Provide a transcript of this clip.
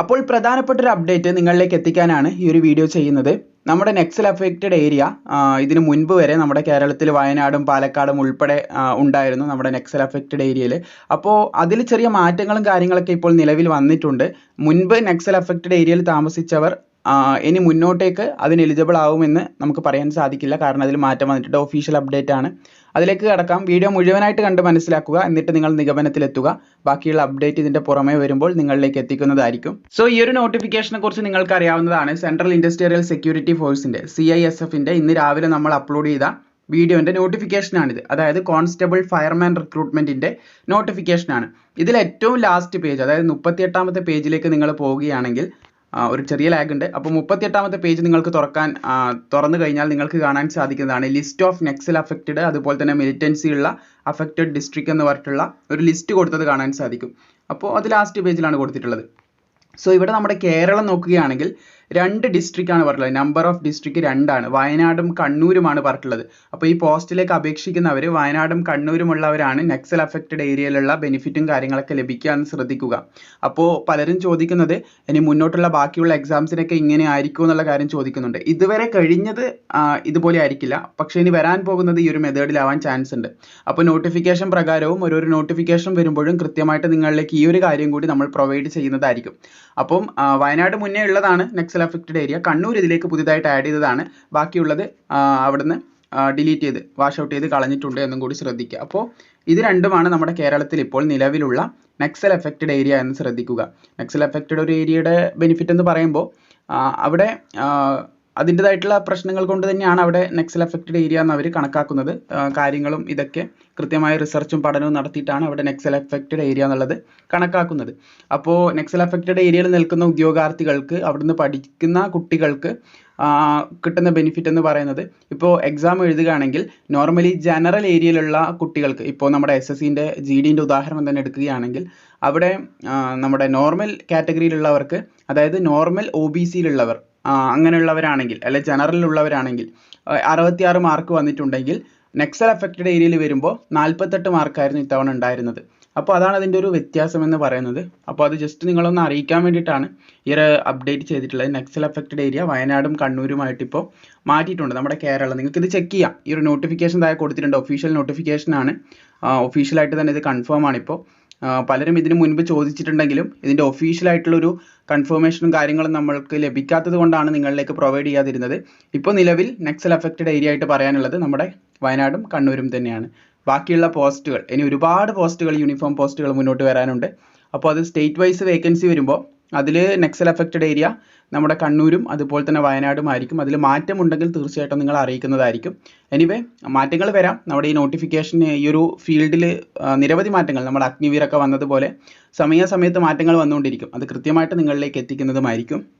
അപ്പോൾ പ്രധാനപ്പെട്ട ഒരു അപ്ഡേറ്റ് നിങ്ങളിലേക്ക് എത്തിക്കാനാണ് ഈ ഒരു വീഡിയോ ചെയ്യുന്നത്. നമ്മുടെ നെക്സൽ അഫക്റ്റഡ് ഏരിയ ഇതിന് മുൻപ് വരെ നമ്മുടെ കേരളത്തിൽ വയനാടും പാലക്കാടും ഉൾപ്പെടെ ഉണ്ടായിരുന്നു നമ്മുടെ നെക്സൽ അഫക്റ്റഡ് ഏരിയയിൽ അപ്പോൾ അതിൽ ചെറിയ മാറ്റങ്ങളും കാര്യങ്ങളൊക്കെ ഇപ്പോൾ നിലവിൽ വന്നിട്ടുണ്ട്. മുൻപ് നെക്സൽ അഫക്റ്റഡ് ഏരിയയിൽ താമസിച്ചവർ ഇനി മുന്നോട്ടേക്ക് അതിന് എലിജിബിൾ ആവുമെന്ന് നമുക്ക് പറയാൻ സാധിക്കില്ല. കാരണം അതിൽ മാറ്റം വന്നിട്ടുണ്ട്. ഒഫീഷ്യൽ അപ്ഡേറ്റ് ആണ്. അതിലേക്ക് കടക്കാം. വീഡിയോ മുഴുവനായിട്ട് കണ്ട് മനസ്സിലാക്കുക. എന്നിട്ട് നിങ്ങൾ നിഗമനത്തിലെത്തുക. ബാക്കിയുള്ള അപ്ഡേറ്റ് ഇതിന്റെ പുറമേ വരുമ്പോൾ നിങ്ങളിലേക്ക് എത്തിക്കുന്നതായിരിക്കും. സോ ഈ ഒരു നോട്ടിഫിക്കേഷനെ കുറിച്ച് നിങ്ങൾക്ക് അറിയാവുന്നതാണ് സെൻട്രൽ ഇൻഡസ്ട്രിയൽ സെക്യൂരിറ്റി ഫോഴ്സിന്റെ സി ഐ എസ് എഫിന്റെ ഇന്ന് രാവിലെ നമ്മൾ അപ്ലോഡ് ചെയ്ത വീഡിയോന്റെ നോട്ടിഫിക്കേഷൻ ആണിത്. അതായത് കോൺസ്റ്റബിൾ ഫയർമാൻ റിക്രൂട്ട്മെന്റിന്റെ നോട്ടിഫിക്കേഷൻ ആണ്. ഇതിൽ ഏറ്റവും ലാസ്റ്റ് പേജ് അതായത് മുപ്പത്തിയെട്ടാമത്തെ പേജിലേക്ക് നിങ്ങൾ പോവുകയാണെങ്കിൽ ഒരു ചെറിയ ലാഗ് ഉണ്ട്. അപ്പോൾ മുപ്പത്തിയെട്ടാമത്തെ പേജ് നിങ്ങൾക്ക് തുറക്കാൻ തുറന്നു കഴിഞ്ഞാൽ നിങ്ങൾക്ക് കാണാൻ സാധിക്കുന്നതാണ് ലിസ്റ്റ് ഓഫ് നെക്സൽ അഫക്റ്റഡ് അതുപോലെ തന്നെ മിലിറ്റൻസി ഉള്ള അഫക്റ്റഡ് ഡിസ്ട്രിക്ട് എന്ന് പറഞ്ഞിട്ടുള്ള ഒരു ലിസ്റ്റ് കൊടുത്തത് കാണാൻ സാധിക്കും. അപ്പോൾ അത് ലാസ്റ്റ് പേജിലാണ് കൊടുത്തിട്ടുള്ളത്. സോ ഇവിടെ നമ്മുടെ കേരളം നോക്കുകയാണെങ്കിൽ രണ്ട് ഡിസ്ട്രിക്റ്റ് ആണ് പറഞ്ഞിട്ടുള്ളത്. നമ്പർ ഓഫ് ഡിസ്ട്രിക്ട് രണ്ടാണ്. വയനാടും കണ്ണൂരുമാണ് പറഞ്ഞിട്ടുള്ളത്. അപ്പോൾ ഈ പോസ്റ്റിലേക്ക് അപേക്ഷിക്കുന്നവർ വയനാടും കണ്ണൂരും ഉള്ളവരാണ് നെക്സൽ അഫക്റ്റഡ് ഏരിയയിലുള്ള ബെനിഫിറ്റും കാര്യങ്ങളൊക്കെ ലഭിക്കുക എന്ന് ശ്രദ്ധിക്കുക. അപ്പോൾ പലരും ചോദിക്കുന്നത് ഇനി മുന്നോട്ടുള്ള ബാക്കിയുള്ള എക്സാംസിനൊക്കെ ഇങ്ങനെ ആയിരിക്കും എന്നുള്ള കാര്യം ചോദിക്കുന്നുണ്ട്. ഇതുവരെ കഴിഞ്ഞത് ഇതുപോലെ ആയിരിക്കില്ല. പക്ഷേ ഇനി വരാൻ പോകുന്നത് ഈ ഒരു മെത്തേഡിലാവാൻ ചാൻസ് ഉണ്ട്. അപ്പോൾ നോട്ടിഫിക്കേഷൻ പ്രകാരവും ഓരോരോ നോട്ടിഫിക്കേഷൻ വരുമ്പോഴും കൃത്യമായിട്ട് നിങ്ങളിലേക്ക് ഈ ഒരു കാര്യം കൂടി നമ്മൾ പ്രൊവൈഡ് ചെയ്യുന്നതായിരിക്കും. അപ്പം വയനാട് മുന്നേ ഉള്ളതാണ് നെക്സൽ അഫക്റ്റഡ് ഏരിയ കണ്ണൂർ ഇതിലേക്ക് പുതിയതായിട്ട് ആഡ് ചെയ്തതാണ്. ബാക്കിയുള്ളത് അവിടുന്ന് ഡിലീറ്റ് ചെയ്ത് വാഷ് ഔട്ട് ചെയ്ത് കളഞ്ഞിട്ടുണ്ട് എന്നും കൂടി ശ്രദ്ധിക്കുക. അപ്പോൾ ഇത് രണ്ടുമാണ് നമ്മുടെ കേരളത്തിൽ ഇപ്പോൾ നിലവിലുള്ള നെക്സൽ എഫക്റ്റഡ് ഏരിയ എന്ന് ശ്രദ്ധിക്കുക. നെക്സൽ എഫക്റ്റഡ് ഒരു ഏരിയയുടെ ബെനിഫിറ്റ് എന്ന് പറയുമ്പോൾ അവിടെ അതിന്റെതായിട്ടുള്ള പ്രശ്നങ്ങൾ കൊണ്ട് തന്നെയാണ് അവിടെ നെക്സൽ അഫക്റ്റഡ് ഏരിയ എന്ന് അവർ കണക്കാക്കുന്നത്. കാര്യങ്ങളും ഇതൊക്കെ കൃത്യമായ റിസർച്ചും പഠനവും നടത്തിയിട്ടാണ് അവിടെ നെക്സൽ അഫക്റ്റഡ് ഏരിയ എന്നുള്ളത് കണക്കാക്കുന്നത്. അപ്പോൾ നെക്സൽ അഫക്റ്റഡ് ഏരിയയിൽ നിൽക്കുന്ന ഉദ്യോഗാർത്ഥികൾക്ക് അവിടുന്ന് പഠിക്കുന്ന കുട്ടികൾക്ക് കിട്ടുന്ന ബെനിഫിറ്റ് എന്ന് പറയുന്നത് ഇപ്പോൾ എക്സാം എഴുതുകയാണെങ്കിൽ നോർമലി ജനറൽ ഏരിയയിലുള്ള കുട്ടികൾക്ക് ഇപ്പോൾ നമ്മുടെ എസ് എസ് സിന്റെ ജി ഡിന്റെ ഉദാഹരണം തന്നെ എടുക്കുകയാണെങ്കിൽ അവിടെ നമ്മുടെ നോർമൽ കാറ്റഗറിയിലുള്ളവർക്ക് അതായത് നോർമൽ ഒ ബി സിയിലുള്ളവർ അങ്ങനെയുള്ളവരാണെങ്കിൽ അല്ലെ ജനറലിലുള്ളവരാണെങ്കിൽ അറുപത്തിയാറ് മാർക്ക് വന്നിട്ടുണ്ടെങ്കിൽ നെക്സൽ അഫക്റ്റഡ് ഏരിയയിൽ വരുമ്പോൾ നാൽപ്പത്തെട്ട് മാർക്കായിരുന്നു ഇത്തവണ ഉണ്ടായിരുന്നത്. അപ്പോൾ അതാണ് അതിന്റെ ഒരു വ്യത്യാസം എന്ന് പറയുന്നത്. അപ്പോൾ അത് ജസ്റ്റ് നിങ്ങളൊന്ന് അറിയിക്കാൻ വേണ്ടിയിട്ടാണ് ഈ ഒരു അപ്ഡേറ്റ് ചെയ്തിട്ടുള്ളത്. നെക്സൽ അഫക്റ്റഡ് ഏരിയ വയനാടും കണ്ണൂരുമായിട്ട് ഇപ്പോൾ മാറ്റിയിട്ടുണ്ട് നമ്മുടെ കേരളം. നിങ്ങൾക്ക് ഇത് ചെക്ക് ചെയ്യാം. ഈ ഒരു നോട്ടിഫിക്കേഷൻ താഴെ കൊടുത്തിട്ടുണ്ട്. ഒഫീഷ്യൽ നോട്ടിഫിക്കേഷൻ ആണ്. ഒഫീഷ്യലായിട്ട് തന്നെ ഇത് കൺഫേം ആണ് ആ, പലരും ഇതിനു മുൻപ് ചോദിച്ചിട്ടുണ്ടെങ്കിലും ഇതിന്റെ ഒരു കൺഫർമേഷനും കാര്യങ്ങളും നമ്മൾക്ക് ലഭിക്കാത്തത് കൊണ്ടാണ് നിങ്ങളിലേക്ക് പ്രൊവൈഡ് ചെയ്യാതിരുന്നത്. ഇപ്പോൾ നിലവിൽ നെക്സൽ അഫക്റ്റഡ് ഏരിയ ആയിട്ട് പറയാനുള്ളത് നമ്മുടെ വയനാടും കണ്ണൂരും തന്നെയാണ്. ബാക്കിയുള്ള പോസ്റ്റുകൾ ഇനി ഒരുപാട് പോസ്റ്റുകൾ യൂണിഫോം പോസ്റ്റുകൾ മുന്നോട്ട് വരാനുണ്ട്. അപ്പോൾ അത് സ്റ്റേറ്റ് വൈസ് വേക്കൻസി വരുമ്പോൾ അതിൽ നെക്സൽ അഫക്റ്റഡ് ഏരിയ നമ്മുടെ കണ്ണൂരും അതുപോലെ തന്നെ വയനാടും ആയിരിക്കും. അതിൽ മാറ്റമുണ്ടെങ്കിൽ തീർച്ചയായിട്ടും നിങ്ങൾ അറിയിക്കുന്നതായിരിക്കും. എനിവേ മാറ്റങ്ങൾ വരാം. നമ്മുടെ ഈ നോട്ടിഫിക്കേഷൻ ഈ ഒരു ഫീൽഡിൽ നിരവധി മാറ്റങ്ങൾ. നമ്മുടെ അഗ്നിവീറൊക്കെ വന്നതുപോലെ സമയാസമയത്ത് മാറ്റങ്ങൾ വന്നുകൊണ്ടിരിക്കും. അത് കൃത്യമായിട്ട് നിങ്ങളിലേക്ക് എത്തിക്കുന്നതുമായിരിക്കും.